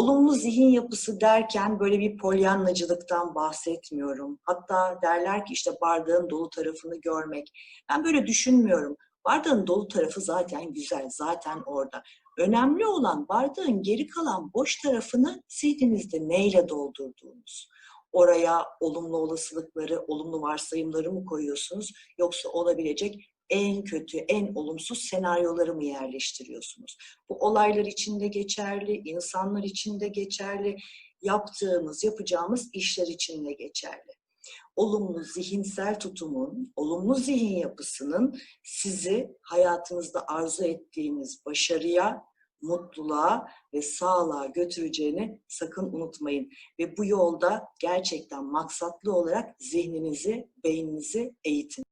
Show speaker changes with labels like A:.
A: Olumlu zihin yapısı derken böyle bir polyanlacılıktan bahsetmiyorum. Hatta derler ki işte bardağın dolu tarafını görmek. Ben böyle düşünmüyorum. Bardağın dolu tarafı zaten güzel, zaten orada. Önemli olan bardağın geri kalan boş tarafını zihninizde neyle doldurduğunuz. Oraya olumlu olasılıkları, olumlu varsayımları mı koyuyorsunuz yoksa olabilecek en kötü, en olumsuz senaryoları mı yerleştiriyorsunuz? Bu olaylar için de geçerli, insanlar için de geçerli, yaptığımız, yapacağımız işler için de geçerli. Olumlu zihinsel tutumun, olumlu zihin yapısının sizi hayatınızda arzu ettiğiniz başarıya, mutluluğa ve sağlığa götüreceğini sakın unutmayın. Ve bu yolda gerçekten maksatlı olarak zihninizi, beyninizi eğitin.